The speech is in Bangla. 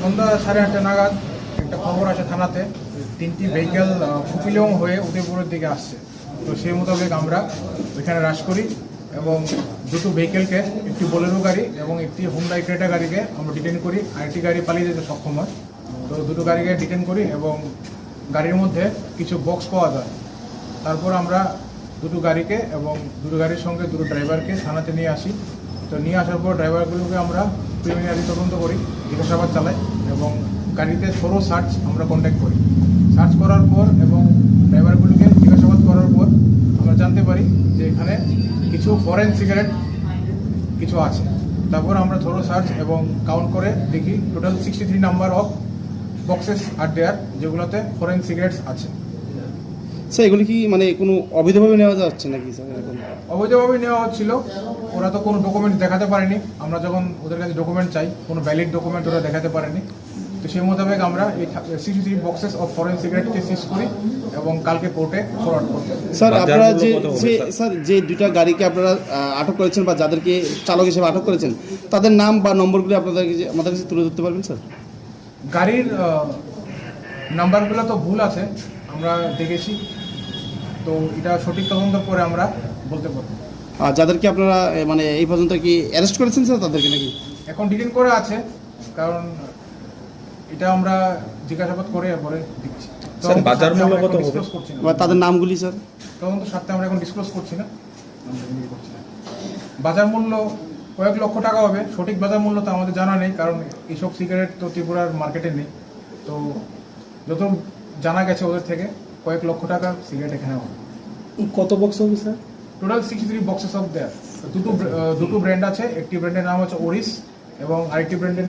সন্ধ্যা সাড়ে আটটা নাগাদ একটা খবর আসে থানাতে। তিনটি ভেহিকেল কুপিলং হয়ে উদয়পুরের দিকে আসছে। তো সেই মোতাবেক আমরা ওইখানে হ্রাস করি এবং দুটো ভেহিকেলকে একটি বোলেরো গাড়ি এবং একটি হুন্ডাই ক্রেটা গাড়িকে আমরা ডিটেন করি। আরেকটি গাড়ি পালিয়ে যেতে সক্ষম হয়। তো দুটো গাড়িকে ডিটেন করি এবং গাড়ির মধ্যে কিছু বক্স পাওয়া যায়। তারপর আমরা দুটো গাড়িকে এবং দুটো গাড়ির সঙ্গে দুটো ড্রাইভারকে থানাতে নিয়ে আসি। তো নিয়ে আসার পর ড্রাইভারগুলোকে আমরা প্রিলিমিনারি তদন্ত করি, জিজ্ঞাসাবাদ চালাই এবং গাড়িতে থরো সার্চ আমরা কন্ট্যাক্ট করি। সার্চ করার পর এবং ড্রাইভারগুলোকে জিজ্ঞাসাবাদ করার পর আমরা জানতে পারি যে এখানে কিছু ফরেন সিগারেট কিছু আছে। তারপর আমরা থরো সার্চ এবং কাউন্ট করে দেখি total sixty three number of boxes are there যেগুলোতে ফরেন সিগারেটস আছে। স্যার এগুলি কি মানে কোনো অবৈধভাবে নেওয়া যাচ্ছে নাকি স্যার এরকম? অবৈধভাবে নেওয়া হচ্ছিল। ওরা তো কোনো ডকুমেন্ট দেখাতে পারেনি। আমরা যখন ওদের কাছে ডকুমেন্ট চাই কোনো ভ্যালিড ডকুমেন্ট ওরা দেখাতে পারেনি। তো সেই মোতাবেক আমরা এই sixty three boxes of foreign সিগারেটকে seize করি এবং কালকে কোর্টে ফরওয়ার্ড করি স্যার আপনারা যে স্যার? যে দুটা গাড়িকে আপনারা আটক করেছেন বা যাদেরকে চালক হিসেবে আটক করেছেন তাদের নাম বা নম্বরগুলি আপনাদের কাছে আমাদের কাছে তুলে ধরতে পারবেন স্যার? গাড়ির নাম্বারগুলো তো ভুল আছে। আমরা দেখেছি। তো এটা সঠিক তদন্ত করে আমরা বলতে পারব। আর যাদেরকে আপনারা মানে এই পর্যন্ত কি অ্যারেস্ট করেছেন স্যার তাদেরকে নাকি? এখন ডিটেন করা আছে কারণ এটা আমরা জিজ্ঞাসাবাদ করে পরে দিচ্ছি স্যার, বাজার মূল্য কত হবে? ডিসক্লোজ করছি না। বা তাদের নামগুলি স্যার তদন্ত স্বার্থে আমরা এখন ডিসক্লোজ করছি না। করছি না। বাজার মূল্য কয়েক লক্ষ টাকা হবে। সঠিক বাজার মূল্য তো আমাদের জানা নেই কারণ এইসব সিগারেট তো ত্রিপুরার মার্কেটে নেই। তো যত জানা গেছে ওদের থেকে কয়েক লক্ষ টাকা সিগারেট এখানে হবে। কত বক্স হবে sir total sixty three boxes of there দুটো দুটো ব্র্যান্ড আছে একটি ব্র্যান্ডের নাম হচ্ছে ওরিস এবং আরেকটি ব্র্যান্ডের